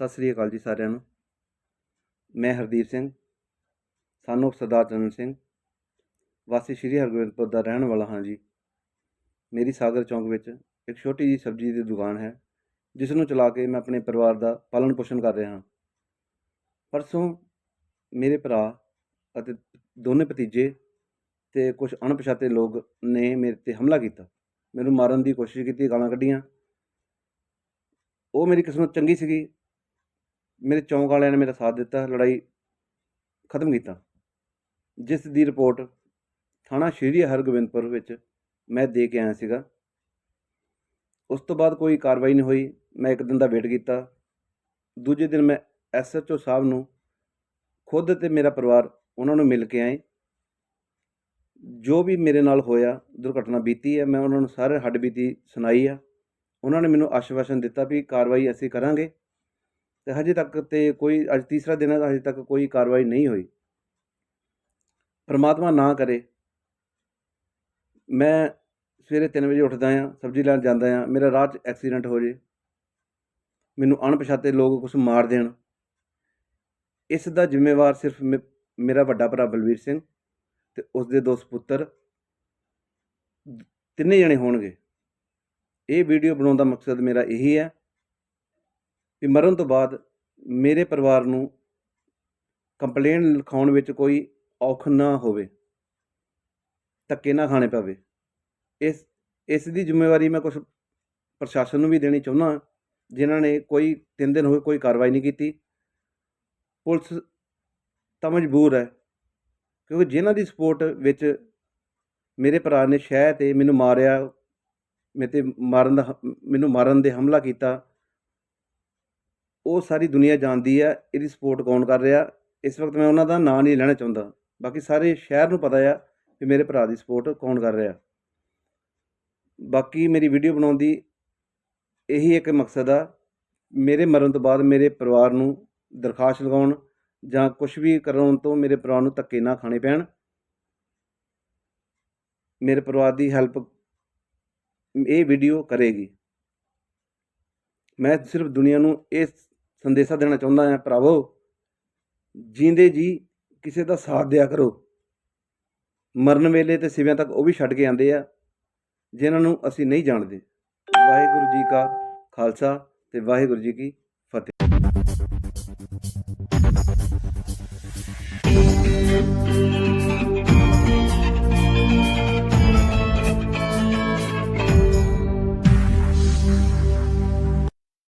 ਸਤਿ ਸ੍ਰੀ ਅਕਾਲ ਜੀ ਸਾਰਿਆਂ ਨੂੰ। ਮੈਂ ਹਰਦੀਪ ਸਿੰਘ, ਸਾਨੂੰ ਸਰਦਾਰ ਚਰਨ ਸਿੰਘ, ਵਾਸੀ ਸ਼੍ਰੀ ਹਰਗੋਬਿੰਦਪੁਰ ਦਾ ਰਹਿਣ ਵਾਲਾ ਹਾਂ ਜੀ। ਮੇਰੀ ਸਾਗਰ ਚੌਂਕ ਵਿੱਚ ਇੱਕ ਛੋਟੀ ਜੀ ਸਬਜ਼ੀ ਦੀ ਦੁਕਾਨ ਹੈ, ਜਿਸ ਨੂੰ ਚਲਾ ਕੇ ਮੈਂ ਆਪਣੇ ਪਰਿਵਾਰ ਦਾ ਪਾਲਣ ਪੋਸ਼ਣ ਕਰ ਰਿਹਾ ਹਾਂ। ਪਰਸੋਂ ਮੇਰੇ ਭਰਾ ਅਤੇ ਦੋਨੇ ਭਤੀਜੇ ਤੇ ਕੁਝ ਅਣਪਛਾਤੇ ਲੋਕ ਨੇ ਮੇਰੇ ਤੇ ਹਮਲਾ ਕੀਤਾ। ਮੈਨੂੰ ਮਾਰਨ ਦੀ ਕੋਸ਼ਿਸ਼ ਕੀਤੀ, ਗਾਲਾਂ ਕੱਢੀਆਂ। ਉਹ ਮੇਰੀ ਕਿਸਮਤ ਚੰਗੀ ਸੀਗੀ ਮੇਰੇ ਚੌਂਕ ਵਾਲਿਆਂ ਨੇ ਮੇਰਾ ਸਾਥ ਦਿੱਤਾ, ਲੜਾਈ ਖਤਮ ਕੀਤਾ। ਜਿਸ ਦੀ ਰਿਪੋਰਟ ਥਾਣਾ ਸ਼੍ਰੀ ਹਰਗੋਬਿੰਦਪੁਰ ਵਿੱਚ ਮੈਂ ਦੇ ਕੇ ਆਇਆ ਸੀਗਾ। ਉਸ ਤੋਂ ਬਾਅਦ ਕੋਈ ਕਾਰਵਾਈ ਨਹੀਂ ਹੋਈ, ਮੈਂ ਇੱਕ ਦਿਨ ਦਾ ਵੇਟ ਕੀਤਾ। ਦੂਜੇ ਦਿਨ ਮੈਂ ਐਸਐਚਓ ਸਾਹਿਬ ਨੂੰ ਖੁਦ ਤੇ ਮੇਰਾ ਪਰਿਵਾਰ ਉਹਨਾਂ ਨੂੰ ਮਿਲ ਕੇ ਆਏ। ਜੋ ਵੀ ਮੇਰੇ ਨਾਲ ਹੋਇਆ, ਦੁਰਘਟਨਾ ਬੀਤੀ ਹੈ, ਮੈਂ ਉਹਨਾਂ ਨੂੰ ਸਾਰੇ ਹੱਡ ਬੀਤੀ ਸੁਣਾਈ ਆ। ਉਹਨਾਂ ਨੇ ਮੈਨੂੰ ਆਸ਼ਵਾਸਨ ਦਿੱਤਾ ਵੀ ਕਾਰਵਾਈ ਅਸੀਂ ਕਰਾਂਗੇ। ਤੇ ਹਜੇ ਤੱਕ ਤੇ ਕੋਈ, ਅੱਜ ਤੀਸਰਾ ਦਿਨ ਹੈ, ਹਜੇ ਤੱਕ ਕੋਈ ਕਾਰਵਾਈ ਨਹੀਂ ਹੋਈ। ਪਰਮਾਤਮਾ ਨਾ ਕਰੇ। ਮੈਂ ਸਵੇਰੇ 3 ਵਜੇ ਉੱਠਦਾ ਆ ਸਬਜ਼ੀ ਲੈਣ ਜਾਂਦਾ ਆ ਮੇਰਾ ਰਾਹ 'ਚ ਐਕਸੀਡੈਂਟ ਹੋ ਜੇ। ਮੈਨੂੰ ਅਣਪਛਾਤੇ ਲੋਕ ਕੁਝ ਮਾਰ ਦੇਣ। ਇਸ ਦਾ ਜ਼ਿੰਮੇਵਾਰ ਸਿਰਫ ਮੇ- ਮੇਰਾ ਵੱਡਾ ਭਰਾ ਬਲਵੀਰ ਸਿੰਘ ਤੇ ਉਸ ਦੇ ਦੋ ਸੁਪੁੱਤਰ ਤਿੰਨੇ ਜਣੇ ਹੋਣਗੇ। ਇਹ ਵੀਡੀਓ ਬਣਾਉਣ ਦਾ ਮਕਸਦ ਮੇਰਾ ਇਹੀ ਹੈ ਕਿ ਮਰਨ ਤੋਂ ਬਾਅਦ ਮੇਰੇ ਪਰਿਵਾਰ ਨੂੰ ਕੰਪਲੇਨ ਲਿਖਾਉਣ ਵਿੱਚ ਕੋਈ ਔਖ ਨਾ ਹੋਵੇ, ਧੱਕੇ ਨਾ ਖਾਣੇ ਪਵੇ। ਇਸ ਇਸ ਦੀ ਜ਼ਿੰਮੇਵਾਰੀ ਮੈਂ ਕੁਝ ਪ੍ਰਸ਼ਾਸਨ ਨੂੰ ਵੀ ਦੇਣੀ ਚਾਹੁੰਦਾ ਜਿਨ੍ਹਾਂ ਨੇ ਕੋਈ ਤਿੰਨ ਦਿਨ ਹੋਏ ਕੋਈ ਕਾਰਵਾਈ ਨਹੀਂ ਕੀਤੀ। ਪੁਲਿਸ ਤਾਂ ਮਜਬੂਰ ਹੈ, ਕਿਉਂਕਿ ਜਿਨ੍ਹਾਂ ਦੀ ਸਪੋਰਟ ਵਿੱਚ ਮੇਰੇ ਭਰਾ ਨੇ ਸ਼ਹਿ ਤੇ ਮੈਨੂੰ ਮਾਰਿਆ, ਮੇਰੇ ਤੇ ਮਾਰਨ ਦਾ ਹ- ਮੈਨੂੰ ਮਾਰਨ ਦੇ ਹਮਲਾ ਕੀਤਾ ਉਹ ਸਾਰੀ ਦੁਨੀਆ ਜਾਣਦੀ ਹੈ ਇਹਦੀ ਸਪੋਰਟ ਕੌਣ ਕਰ ਰਿਹਾ? ਇਸ ਵਕਤ ਮੈਂ ਉਹਨਾਂ ਦਾ ਨਾਂ ਨਹੀਂ ਲੈਣਾ ਚਾਹੁੰਦਾ। ਬਾਕੀ ਸਾਰੇ ਸ਼ਹਿਰ ਨੂੰ ਪਤਾ ਆ ਕਿ ਮੇਰੇ ਭਰਾ ਦੀ ਸਪੋਰਟ ਕੌਣ ਕਰ ਰਿਹਾ। ਬਾਕੀ ਮੇਰੀ ਵੀਡੀਓ ਬਣਾਉਣ ਦੀ ਇਹੀ ਇੱਕ ਮਕਸਦ ਆ, ਮੇਰੇ ਮਰਨ ਤੋਂ ਬਾਅਦ ਮੇਰੇ ਪਰਿਵਾਰ ਨੂੰ ਦਰਖਾਸਤ ਲਗਾਉਣ ਜਾਂ ਕੁਝ ਵੀ ਕਰਾਉਣ ਤੋਂ ਮੇਰੇ ਪਰਿਵਾਰ ਨੂੰ ਧੱਕੇ ਨਾ ਖਾਣੇ ਪੈਣ। ਮੇਰੇ ਪਰਿਵਾਰ ਦੀ ਹੈਲਪ ਇਹ ਵੀਡੀਓ ਕਰੇਗੀ। ਮੈਂ ਸਿਰਫ ਦੁਨੀਆ ਨੂੰ ਇਸ ਸੰਦੇਸ਼ਾ ਦੇਣਾ ਚਾਹੁੰਦਾ ਹਾਂ ਭਰਾਵੋ ਜੀਂਦੇ ਜੀ ਕਿਸੇ ਦਾ ਸਾਥ ਦਿਆ ਕਰੋ। ਮਰਨ ਵੇਲੇ ਤੇ ਸਿਵਿਆਂ ਤੱਕ ਉਹ ਵੀ ਛੱਡ ਕੇ ਆਂਦੇ ਆ, ਜਿਨ੍ਹਾਂ ਨੂੰ ਅਸੀਂ ਨਹੀਂ ਜਾਣਦੇ। ਵਾਹਿਗੁਰੂ ਜੀ ਕਾ ਖਾਲਸਾ ਤੇ ਵਾਹਿਗੁਰੂ ਜੀ ਕੀ ਫਤਿਹ।